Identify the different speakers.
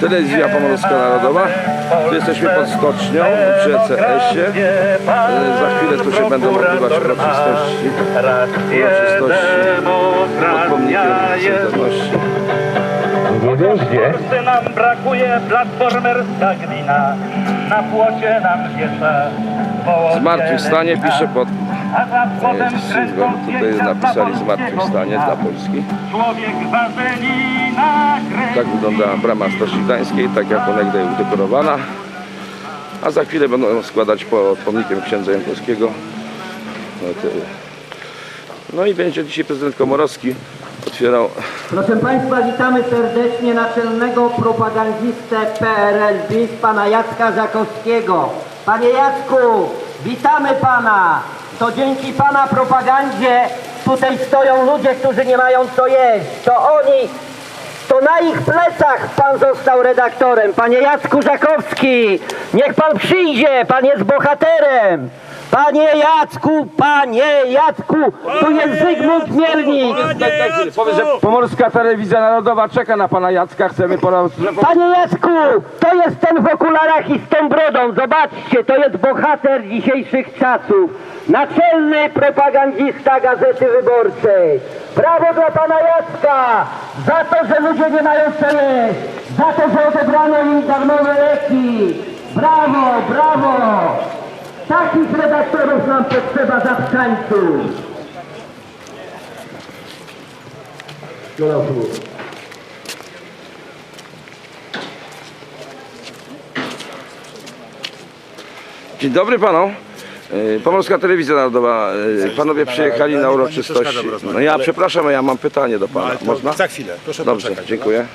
Speaker 1: Telewizja Pomorska Narodowa. Tu jesteśmy pod stocznią przy ECS-ie. E, Za chwilę tu się będą odbywać uroczystości. Uroczystości pod pomnikiem Solidarności.
Speaker 2: Gdzie?
Speaker 3: Polsce nam brakuje platformerska glina, na płocie nam wiesza
Speaker 1: Zmartwychwstanie pisze pod Sylwem. Tutaj napisali
Speaker 3: z
Speaker 1: Zmartwychwstanie dla Polski. Tak wygląda brama Stocznidańskiej, tak jak onegdaj udekorowana. A za chwilę będą składać pod pomnikiem księdza Jankowskiego. No, no i będzie dzisiaj prezydent Komorowski otwierał
Speaker 4: Proszę Państwa, witamy serdecznie naczelnego propagandistę PRL-BIS, pana Jacka Żakowskiego. Panie Jacku, witamy Pana. To dzięki Pana propagandzie tutaj stoją ludzie, którzy nie mają co jeść. To oni, to na ich plecach Pan został redaktorem. Panie Jacku Żakowski, niech Pan przyjdzie, Pan jest bohaterem. Panie Jacku, Panie Jacku, tu jest Zygmunt.
Speaker 5: Powiedz, że Pomorska Telewizja Narodowa czeka na pana Jacka, chcemy po
Speaker 4: Panie Jacku, to jest ten w okularach i z tą brodą. Zobaczcie, to jest bohater dzisiejszych czasów. Naczelny propagandista Gazety Wyborczej. Brawo dla pana Jacka! Za to, że ludzie nie mają jeść. Za to, że odebrano im darmowe leki. Brawo, brawo! Takich redaktorów nam potrzeba zawszańców.
Speaker 1: Dzień dobry panom. E, Pomorska Telewizja Narodowa. e, Panowie przyjechali na uroczystości. No ja przepraszam, ja mam pytanie do pana. Można?
Speaker 6: Za chwilę, proszę
Speaker 1: Dobrze,
Speaker 6: poczekać.
Speaker 1: dziękuję.